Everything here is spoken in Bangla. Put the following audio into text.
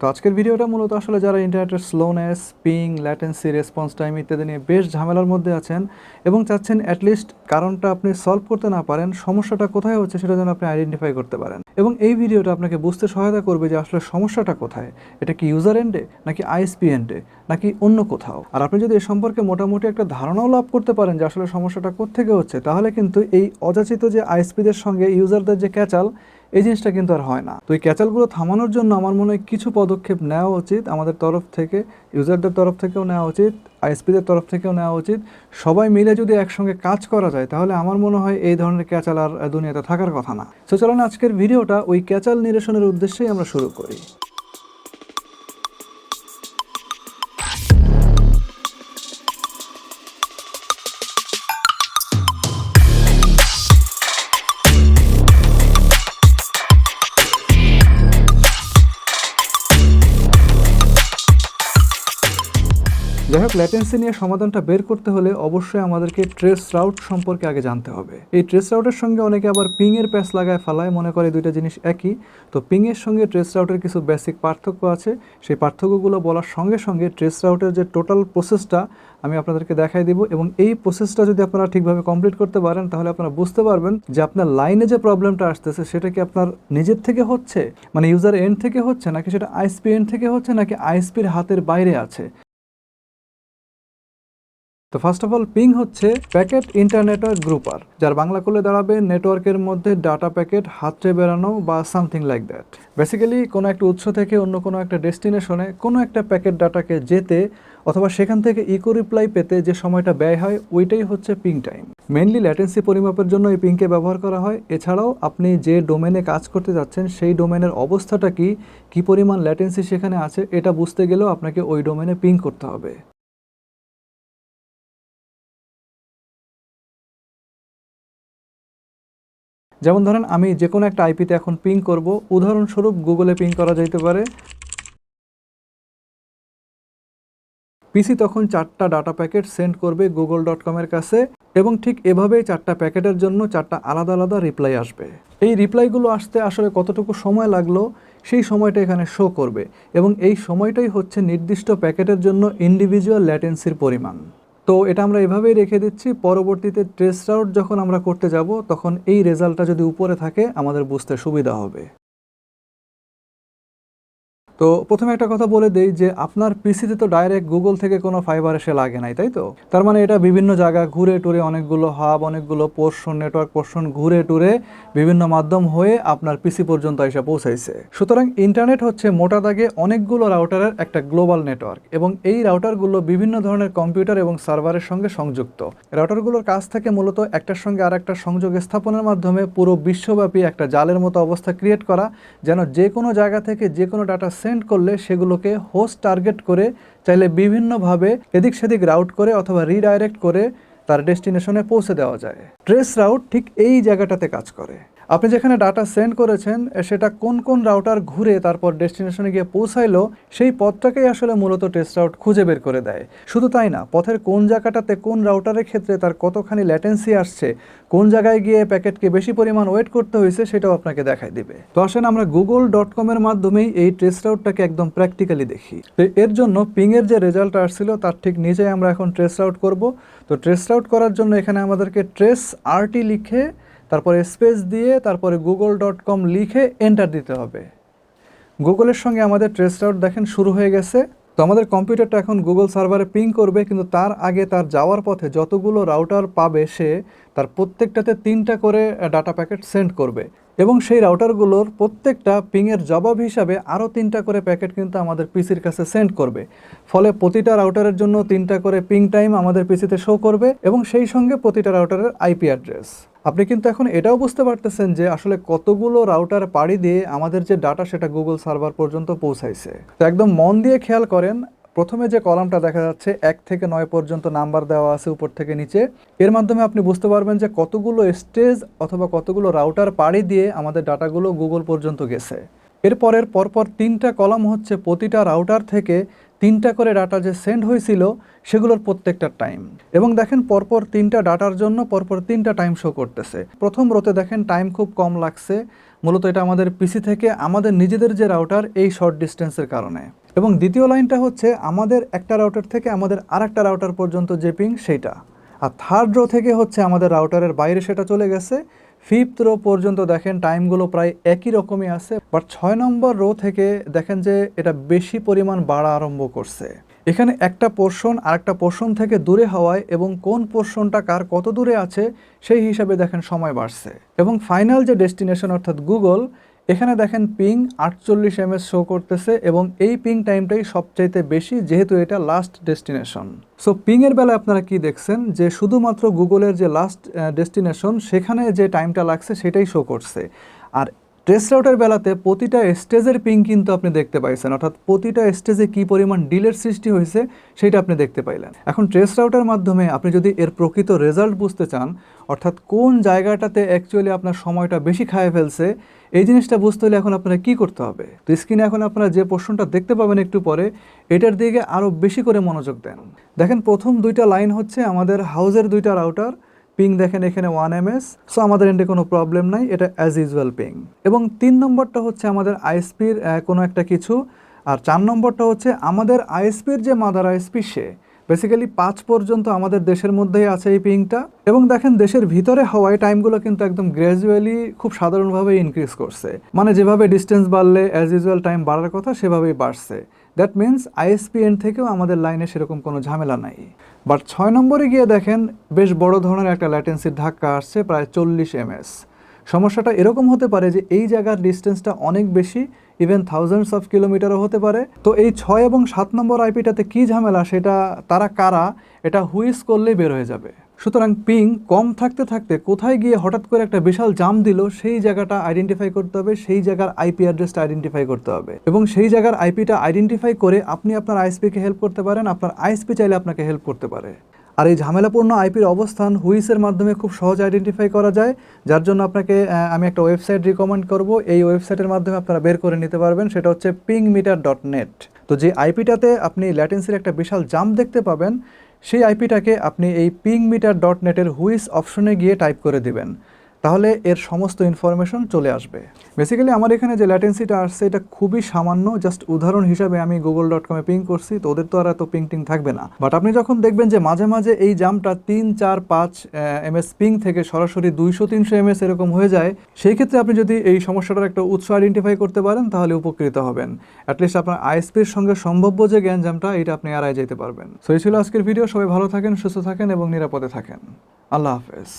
তো আজকের ভিডিওটা মূলত আসলে যারা ইন্টারনেটের slowness ping latency response time ইত্যাদি নিয়ে বেশ ঝামেলার মধ্যে আছেন এবং চাচ্ছেন অ্যাটলিস্ট কারণটা আপনি সলভ করতে না পারেন, সমস্যাটা কোথায় হচ্ছে সেটা যেন আপনি আইডেন্টিফাই করতে পারেন। এবং এই ভিডিওটা আপনাকে বুঝতে সহায়তা করবে যে আসলে সমস্যাটা কোথায়? এটা কি ইউজার এন্ডে নাকি আইএসপি এন্ডে নাকি অন্য কোথাও? আর আপনি যদি এ সম্পর্কে মোটামুটি একটা ধারণাও লাভ করতে পারেন যে আসলে সমস্যাটা কোত্থেকে হচ্ছে, তাহলে কিন্তু এই অযাচিত যে আইএসপিদের সঙ্গে ইউজারদের যে ক্যাচাল এই জিনিসটা কিন্তু আর হয় না। তো এই ক্যাচালগুলো থামানোর জন্য আমার মনে হয় কিছু পদক্ষেপ নেওয়া উচিত, আমাদের তরফ থেকে, ইউজারদের তরফ থেকেও নেওয়া উচিত, আইএসপিদের তরফ থেকেও নেওয়া উচিত। সবাই মিলে যদি একসঙ্গে কাজ করা যায়, তাহলে আমার মনে হয় এই ধরনের ক্যাচাল আর দুনিয়াতে থাকার কথা না। সো চলেন আজকের ভিডিওটা ওই ক্যাচাল নিরসনের উদ্দেশ্যেই আমরা শুরু করি। যাই হোক ল্যাটেন্সি নিয়ে সমাধানটা বের করতে হলে অবশ্যই আমাদেরকে ট্রেস রাউট সম্পর্কে আগে জানতে হবে। এই ট্রেস রাউটের সঙ্গে অনেকে আবার পিং এর প্যাচ লাগায় ফেলায়, মনে করে দুইটা জিনিস একই। তো পিং এর সঙ্গে ট্রেস রাউটের কিছু বেসিক পার্থক্য আছে। সেই পার্থক্যগুলো বলার সঙ্গে সঙ্গে ট্রেস রাউটের যে টোটাল প্রসেসটা আমি আপনাদেরকে দেখাই দিব এবং এই প্রসেসটা যদি আপনারা ঠিকভাবে কমপ্লিট করতে পারেন, তাহলে আপনারা বুঝতে পারবেন যে আপনার লাইনে যে প্রবলেমটা আসতেছে, সেটা কি আপনার নিজের থেকে হচ্ছে? মানে ইউজার এন্ড থেকে হচ্ছে, নাকি সেটা আইএসপি এন্ড থেকে হচ্ছে, নাকি আইএসপির হাতের বাইরে আছে? তো ফার্স্ট অফ অল পিং হচ্ছে প্যাকেট ইন্টারনেটওয়ার্ক গ্রুপার যার বাংলা করলে দাঁড়াবে নেটওয়ার্কের মধ্যে ডাটা প্যাকেট হাতড়ে বেরানো বা সামথিং লাইক দ্যাট বেসিক্যালি কোনো একটা উৎস থেকে অন্য কোনো একটা ডেস্টিনেশনে কোনো একটা প্যাকেট ডাটাকে যেতে অথবা সেখান থেকে ইকো রিপ্লাই পেতে যে সময়টা ব্যয় হয়, ওইটাই হচ্ছে পিং টাইম মেনলি ল্যাটেন্সি পরিমাপের জন্য এই পিংকে ব্যবহার করা হয়। এছাড়াও আপনি যে ডোমেনে কাজ করতে যাচ্ছেন, সেই ডোমেনের অবস্থাটা কি, কী পরিমাণ ল্যাটেন্সি সেখানে আছে, এটা বুঝতে গেলেও আপনাকে ওই ডোমেনে পিং করতে হবে। যেমন ধরেন আমি যে কোনো একটা আইপিতে এখন পিং করব, উদাহরণস্বরূপ গুগলে পিং করা যেতে পারে। পিসি তখন চারটা ডাটা প্যাকেট সেন্ড করবে গুগল ডট কমের কাছে এবং ঠিক এভাবেই চারটা প্যাকেটের জন্য চারটা আলাদা আলাদা রিপ্লাই আসবে। এই রিপ্লাইগুলো আসতে আসলে কতটুকু সময় লাগল, সেই সময়টা এখানে শো করবে এবং এই সময়টাই হচ্ছে নির্দিষ্ট প্যাকেটের জন্য ইন্ডিভিজুয়াল ল্যাটেন্সির পরিমাণ। তো এটা আমরা এভাবেই রেখে দিচ্ছি। পরবর্তীতে ট্রেস রাউট যখন আমরা করতে যাব, তখন এই রেজাল্টটা যদি উপরে থাকে, আমাদের বুঝতে সুবিধা হবে। তো প্রথমে একটা কথা বলে দেই যে আপনার পিসিতে তো ডাইরেক্ট গুগল থেকে কোনো ফাইবার এসে লাগে নাই, তাই তো? তার মানে এটা বিভিন্ন জায়গা ঘুরে টুরে অনেকগুলো হাব অনেকগুলো পোর্শন নেটওয়ার্ক পোর্শন ঘুরে টুরে বিভিন্ন মাধ্যম হয়ে আপনার পিসি পর্যন্ত এসে পৌঁছাইছে। সুতরাং ইন্টারনেট হচ্ছে মোটা দাগে অনেকগুলো রাউটারের একটা গ্লোবাল নেটওয়ার্ক এবং এই রাউটারগুলো বিভিন্ন ধরনের কম্পিউটার এবং সার্ভারের সঙ্গে সংযুক্ত। রাউটারগুলোর কাছ থেকে মূলত একটার সঙ্গে আর একটা সংযোগ স্থাপনের মাধ্যমে পুরো বিশ্বব্যাপী একটা জালের মতো অবস্থা ক্রিয়েট করা, যেন যে কোনো জায়গা থেকে যে কোনো ডাটা সেন্ড করলে সেগুলোকে হোস্ট টার্গেট করে চাইলে বিভিন্নভাবে এদিক সেদিক রাউট করে অথবা রিডাইরেক্ট করে তার ডেস্টিনেশনে পৌঁছে দেওয়া যায়। ট্রেস রাউট ঠিক এই জায়গাটাতে কাজ করে। আপনি যেখানে ডাটা সেন্ড করেছেন, সেটা কোন কোন রাউটার ঘুরে তারপর ডেস্টিনেশনে গিয়ে পৌঁছাইলো, সেই পথটাকেই আসলে মূলত টেস্ট রাউট খুঁজে বের করে দেয়। শুধু তাই না, পথের কোন জায়গাটাতে কোন রাউটারের ক্ষেত্রে তার কতখানি ল্যাটেন্সি আসছে, কোন জায়গায় গিয়ে প্যাকেটকে বেশি পরিমাণ ওয়েট করতে হয়েছে সেটাও আপনাকে দেখাই দিবে। তো আসেন আমরা গুগল ডট কমের মাধ্যমেই এই টেস্ট রাউটটাকে একদম প্র্যাকটিক্যালি দেখি। তো এর জন্য পিংয়ের যে রেজাল্ট আসছিল, তার ঠিক নিচেই আমরা এখন ট্রেস রাউট করব। তো ট্রেস রাউট করার জন্য এখানে আমাদেরকে ট্রেস আরটি লিখে তারপরে স্পেস দিয়ে তারপরে গুগল ডট কম লিখে এন্টার দিতে হবে। গুগলের সঙ্গে আমাদের ট্রেস আউট দেখেন শুরু হয়ে গেছে। তো আমাদের কম্পিউটারটা এখন গুগল সার্ভারে পিং করবে, কিন্তু তার আগে তার যাওয়ার পথে যতগুলো রাউটার পাবে সে তার প্রত্যেকটাতে তিনটা করে ডাটা প্যাকেট সেন্ড করবে। এবং সেই রাউটারগুলোর প্রত্যেকটা পিংয়ের জবাব হিসাবে আরও তিনটা করে প্যাকেট কিন্তু আমাদের পিসির কাছে সেন্ড করবে। ফলে প্রতিটা রাউটারের জন্য তিনটা করে পিং টাইম আমাদের পিসিতে শো করবে এবং সেই সঙ্গে প্রতিটা রাউটারের আইপি অ্যাড্রেস আপনি কিন্তু এখন এটাও বুঝতে পারতেছেন যে আসলে কতগুলো রাউটার পাড়ি দিয়ে আমাদের যে ডাটা সেটা গুগল সার্ভার পর্যন্ত পৌঁছাইছে। তো একদম মন দিয়ে খেয়াল করেন প্রথমে যে কলামটা দেখা যাচ্ছে, এক থেকে নয় পর্যন্ত নাম্বার দেওয়া আছে উপর থেকে নিচে। এর মাধ্যমে আপনি বুঝতে পারবেন যে কতগুলো স্টেজ অথবা কতগুলো রাউটার পাড়ি দিয়ে আমাদের ডাটাগুলো গুগল পর্যন্ত গেছে। এরপরের পরপর তিনটা কলাম হচ্ছে প্রতিটা রাউটার থেকে তিনটা করে ডাটা যে সেন্ড হয়েছিল, সেগুলোর প্রত্যেকটা টাইম। এবং দেখেন পরপর তিনটা ডাটার জন্য পরপর তিনটা টাইম শো করতেছে। প্রথম রোতে দেখেন টাইম খুব কম লাগছে। মূলত এটা আমাদের পিসি থেকে আমাদের নিজেদের যে রাউটার, এই শর্ট ডিস্টেন্সের কারণে। এবং দ্বিতীয় লাইনটা হচ্ছে, আমাদের একটা রাউটার থেকে আমাদের আরেকটা রাউটার পর্যন্ত যে পিং সেইটা। আর থার্ড রো থেকে হচ্ছে আমাদের রাউটারের বাইরে সেটা চলে গেছে। ফিফথ রো পর্যন্ত দেখেন টাইমগুলো প্রায় একই রকমই আছে। বাট ছয় নম্বর রো থেকে দেখেন যে, এটা বেশি পরিমাণ বাড়া আরম্ভ করছে। এখানে একটা পোর্শন আরেকটা পোর্শন থেকে দূরে হওয়ায় এবং কোন পোর্শনটা কার কত দূরে আছে, সেই হিসাবে দেখেন সময় বাড়ছে। এবং ফাইনাল যে ডেস্টিনেশন অর্থাৎ গুগল এখানে দেখেন পিং আটচল্লিশ এমএস শো করতেছে এবং এই পিং টাইমটাই সবচাইতে বেশি, যেহেতু এটা লাস্ট ডেস্টিনেশন সো পিংয়ের বেলায় আপনারা কি দেখছেন? যে শুধুমাত্র গুগলের যে লাস্ট ডেস্টিনেশন সেখানে যে টাইমটা লাগছে সেটাই শো করছে। আর ট্রেস রাউটের বেলাতে প্রতিটা স্টেজের পিং কিন্তু আপনি দেখতে পাইছেন। অর্থাৎ প্রতিটা স্টেজে কি পরিমাণ ডিলের সৃষ্টি হয়েছে, সেটা আপনি দেখতে পাইলেন। এখন ট্রেস রাউটের মাধ্যমে আপনি যদি এর প্রকৃত রেজাল্ট বুঝতে চান, অর্থাৎ কোন জায়গাটাতে অ্যাকচুয়ালি আপনার সময়টা বেশি খায় ফেলছে, এই জিনিসটা বুঝতে হলে এখন আপনারা কি করতে হবে? তো স্ক্রিনে এখন আপনারা যে পোর্শনটা দেখতে পাবেন একটু পরে, এটার দিকে আরও বেশি করে মনোযোগ দেন। দেখেন, প্রথম দুইটা লাইন হচ্ছে আমাদের হাউজের দুইটা রাউটার পিং দেখেন এখানে ওয়ান এম এস সো আমাদের এন্ডে কোনো প্রবলেম নাই, এটা অ্যাজ ইউজুয়াল পিং এবং তিন নম্বরটা হচ্ছে আমাদের আইএসপির কোনো একটা কিছু, আর চার নম্বরটা হচ্ছে আমাদের আইএসপির যে মাদার আইএসপি সে বেসিক্যালি পাঁচ পর্যন্ত আমাদের দেশের মধ্যেই আছে এই পিংটা এবং দেখেন দেশের ভিতরে হওয়ায় টাইমগুলো কিন্তু একদম গ্র্যাজুয়ালি খুব সাধারণভাবে ইনক্রিজ করছে। মানে যেভাবে ডিস্টেন্স বাড়লে অ্যাজ ইউজুয়াল টাইম বাড়ার কথা, সেভাবেই বাড়ছে। দ্যাট মিন্স আইএসপিএন থেকেও আমাদের লাইনে সেরকম কোনো ঝামেলা নাই। বাট ছয় নম্বরে গিয়ে দেখেন, বেশ বড় ধরনের একটা ল্যাটেন্সির ধাক্কা আসছে, প্রায় চল্লিশ এমএস সমস্যাটা এরকম হতে পারে যে এই জায়গার ডিস্টেন্সটা অনেক বেশি ইভেন থাউজেন্ডস অফ কিলোমিটারও হতে পারে। তো এই ছয় এবং সাত নম্বর আইপিটাতে কী ঝামেলা, সেটা তারা কারা, এটা হুইস করলেই বের হয়ে যাবে। সুতরাং পিং কম থাকতে থাকতে কোথায় গিয়ে হঠাৎ করে একটা বিশাল জাম দিল, সেই জায়গাটা আইডেন্টিফাই করতে হবে, সেই জায়গার আইপি অ্যাড্রেসটা আইডেন্টিফাই করতে হবে। এবং সেই জায়গার আইপিটা আইডেন্টিফাই করে আপনি আপনার আইএসপিকে হেল্প করতে পারেন, আপনার আইএসপি চাইলে আপনাকে হেল্প করতে পারে। আর এই ঝামেলাপূর্ণ আইপির অবস্থান হুইসের মাধ্যমে খুব সহজ আইডেন্টিফাই করা যায়, যার জন্য আপনাকে আমি একটা ওয়েবসাইট রিকমেন্ড করব। এই ওয়েবসাইটের মাধ্যমে আপনারা বের করে নিতে পারবেন, সেটা হচ্ছে পিং মিটার ডট নেট তো যে আইপিটাতে আপনি ল্যাটেন্সির একটা বিশাল জাম্প দেখতে পাবেন সেই আইপিটাকে আপনি এই পিং মিটার ডট নেটের হুইস অপশনে গিয়ে টাইপ করে দিবেন। তাহলে এর সমস্ত ইনফরমেশন চলে আসবে। বেসিক্যালি আমার এখানে যে ল্যাটেন্সিটা আসছে, এটা খুবই সামান্য জাস্ট উদাহরণ হিসাবে আমি গুগল ডট কমে পিং করছি, তো ওদের তো আর এত পিং টিং থাকবে না। বাট আপনি যখন দেখবেন যে মাঝে মাঝে এই জামটা তিন, চার, পাঁচ এমএস পিং থেকে সরাসরি দুইশো, তিনশো এমএস এরকম হয়ে যায়, সেই ক্ষেত্রে আপনি যদি এই সমস্যাটার একটা উৎস আইডেন্টিফাই করতে পারেন, তাহলে উপকৃত হবেন। অ্যাটলিস্ট আপনার আইএসপির সঙ্গে সম্ভাব্য যে জ্ঞান জামটা এটা আপনি এড়াই যেতে পারবেন। সো এই ছিল আজকের ভিডিও সবাই ভালো থাকেন, সুস্থ থাকেন এবং নিরাপদে থাকেন। আল্লাহ হাফেজ।